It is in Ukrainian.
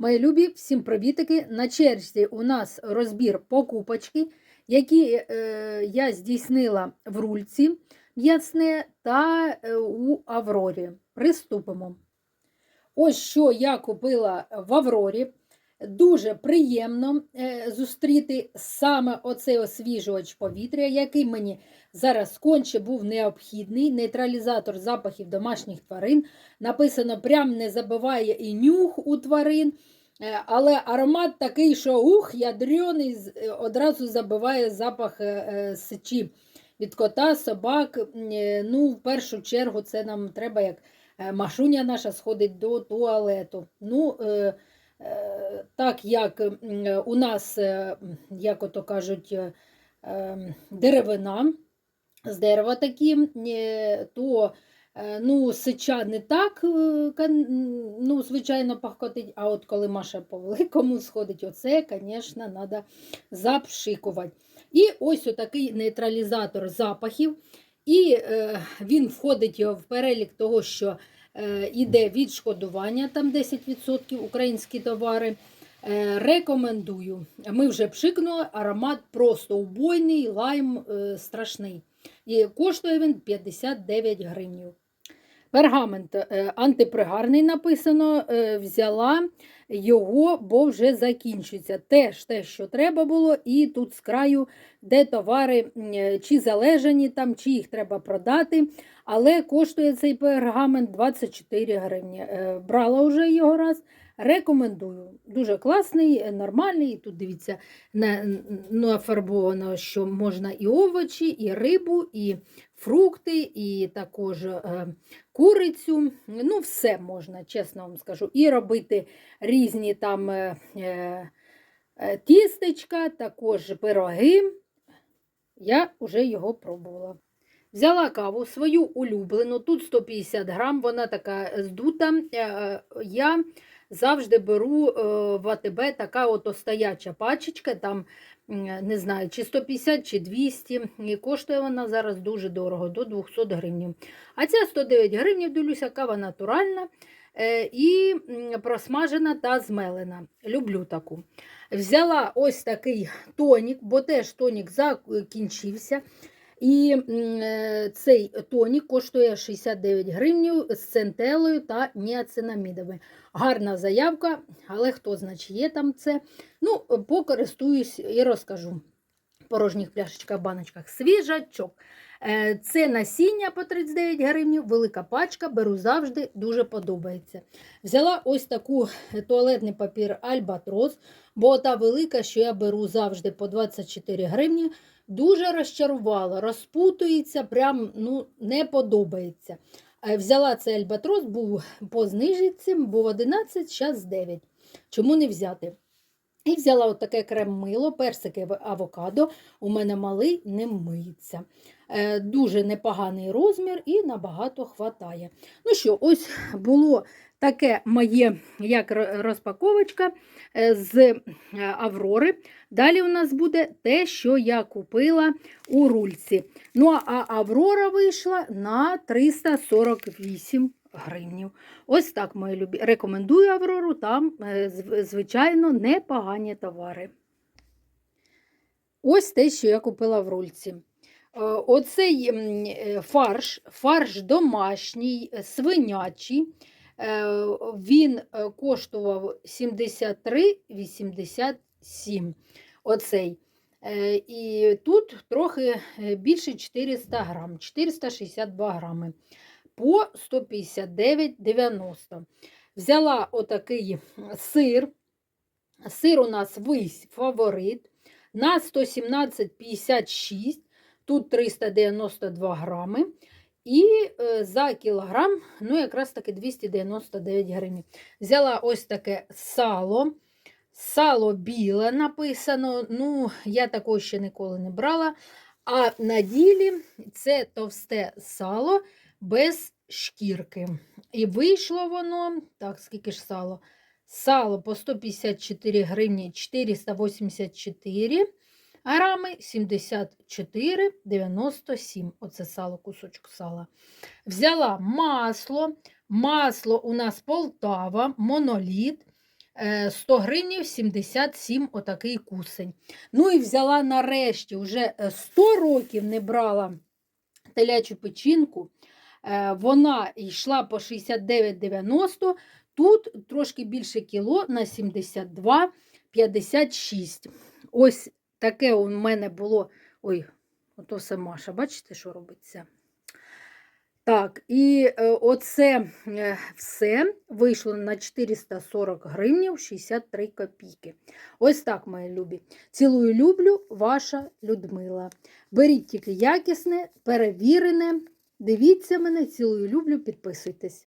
Мої любі, всім привітики! На черзі у нас розбір покупочки, які е, я здійснила в рульці м'ясне та е, у Аврорі. Приступимо. Ось що я купила в Аврорі. Дуже приємно е, зустріти саме оцей освіжувач повітря, який мені зараз конче був необхідний. Нейтралізатор запахів домашніх тварин. Написано, прям не забиває і нюх у тварин. Е, Але аромат такий, що ух, ядрений, е, одразу забиває запах сечі від кота, собак. Ну, в першу чергу, це нам треба, як машуня наша сходить до туалету. Ну, так як е, у нас, е, як ото кажуть, е, е, деревина, з дерева такі, е, то е, ну, сича не так, е, ну, звичайно, пахкотить, а от коли Маша по великому сходить, оце, звісно, треба запшикувати. І ось отакий нейтралізатор запахів. І е, він входить в перелік того, що е, іде відшкодування, там 10% українські товари. Е, рекомендую. Ми вже пшикнули, аромат просто убойний, лайм е, страшний. І коштує він 59 гривень. Пергамент е, антипригарний написано, е, взяла його, бо вже закінчується. Теж те, що треба було, і тут з краю, де товари е, чи залежані, там, чи їх треба продати. Але коштує цей пергамент 24 гривні. Брала вже його раз. Рекомендую. Дуже класний, нормальний. Тут дивіться, на- нафарбовано, що можна і овочі, і рибу, і фрукти, і також е, курицю. Ну, все можна, чесно вам скажу. І робити різні там е, е, тістечка, також пироги. Я вже його пробувала. Взяла каву свою улюблену, тут 150 грам, вона така здута. Я завжди беру е, в АТБ така от стояча пачечка, там не знаю, чи 150, чи 200. І коштує вона зараз дуже дорого, до 200 гривень. А ця 109 гривень, дивлюся, кава натуральна е, і просмажена та змелена. Люблю таку. Взяла ось такий тонік, бо теж тонік закінчився. І е, цей тонік коштує 69 гривень з центелою та ніацинамідами. Гарна заявка, але хто значить є там це. Ну, покористуюсь і розкажу. Порожніх пляшечках, баночках свіжачок. Е, Це насіння по 39 гривень, велика пачка, беру завжди, дуже подобається. Взяла ось таку туалетний папір Альбатрос, бо та велика, що я беру завжди по 24 гривні, дуже розчарувала, розпутується, прям ну, не подобається. Е, Взяла цей альбатрос, був по знижці, був 11, зараз 9. Чому не взяти? І взяла от таке крем-мило, персикове авокадо. У мене малий не миється. Е, дуже непоганий розмір і набагато хватає. Ну що, ось було таке моє як розпаковочка е, з е, Аврори. Далі у нас буде те, що я купила у рульці. Ну, а Аврора вийшла на 348 гривнів. Ось так, мої любі. Рекомендую Аврору, там, е, звичайно, непогані товари. Ось те, що я купила в рульці. Е, Оцей е, фарш, фарш домашній, свинячий. Він коштував 73,87. Оцей. І тут трохи більше 400 грам, 462 грами по 159,90. Взяла отакий сир. Сир у нас вись фаворит на 117,56, тут 392 грами. І е, за кілограм, ну, якраз таки 299 гривень. Взяла ось таке сало. Сало біле написано. Ну, я такого ще ніколи не брала. А на ділі це товсте сало без шкірки. І вийшло воно, так, скільки ж сало? Сало по 154 гривні 484 грами 74,97. Оце сало, кусочок сала. Взяла масло. Масло у нас Полтава, моноліт. Е, 100 гривнів 77 отакий кусень. Ну і взяла нарешті, вже е, 100 років не брала телячу печінку. Е, Вона йшла по 69,90, тут трошки більше кіло на 72,56. Ось таке у мене було. Ой, ото все Маша, бачите, що робиться? Так, і е, оце е, все вийшло на 440 гривнів 63 копійки. Ось так, мої любі. Цілую люблю, ваша Людмила. Беріть тільки якісне, перевірене. Дивіться мене, цілую люблю, підписуйтесь.